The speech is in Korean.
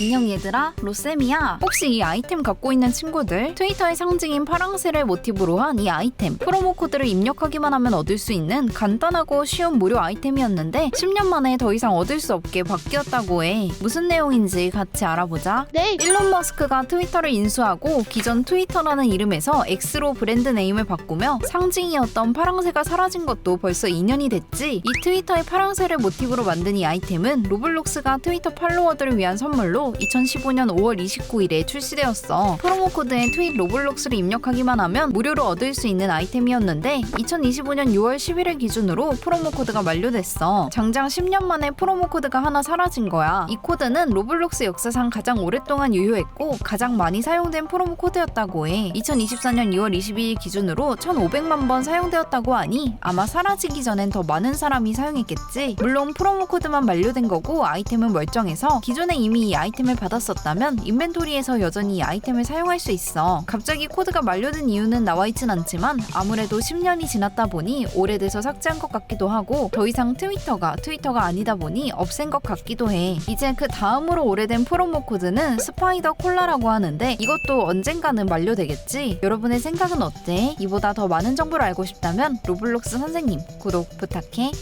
안녕 얘들아, 로쌤이야. 혹시 이 아이템 갖고 있는 친구들 트위터의 상징인 파랑새를 모티브로 한 이 아이템 프로모 코드를 입력하기만 하면 얻을 수 있는 간단하고 쉬운 무료 아이템이었는데 10년 만에 더 이상 얻을 수 없게 바뀌었다고 해. 무슨 내용인지 같이 알아보자. 네. 일론 머스크가 트위터를 인수하고 기존 트위터라는 이름에서 X로 브랜드 네임을 바꾸며 상징이었던 파랑새가 사라진 것도 벌써 2년이 됐지. 이 트위터의 파랑새를 모티브로 만든 이 아이템은 로블록스가 트위터 팔로워들을 위한 선물로 2015년 5월 29일에 출시되었어. 프로모 코드엔 트윗 로블록스를 입력하기만 하면 무료로 얻을 수 있는 아이템이었는데 2025년 6월 11일 기준으로 프로모 코드가 만료됐어. 장장 10년 만에 프로모 코드가 하나 사라진 거야. 이 코드는 로블록스 역사상 가장 오랫동안 유효했고 가장 많이 사용된 프로모 코드였다고 해. 2024년 2월 22일 기준으로 1,500만 번 사용되었다고 하니 아마 사라지기 전엔 더 많은 사람이 사용했겠지. 물론 프로모 코드만 만료된 거고 아이템은 멀쩡해서 기존에 이미 이 아이템을 받았었다면 인벤토리에서 여전히 이 아이템을 사용할 수 있어. 갑자기 코드가 만료된 이유는 나와 있진 않지만 아무래도 10년이 지났다 보니 오래돼서 삭제한 것 같기도 하고 더 이상 트위터가 트위터가 아니다 보니 없앤 것 같기도 해. 이제 그 다음으로 오래된 프로모 코드는 스파이더 콜라라고 하는데 이것도 언젠가는 만료되겠지? 여러분의 생각은 어때? 이보다 더 많은 정보를 알고 싶다면 로블록스 선생님 구독 부탁해.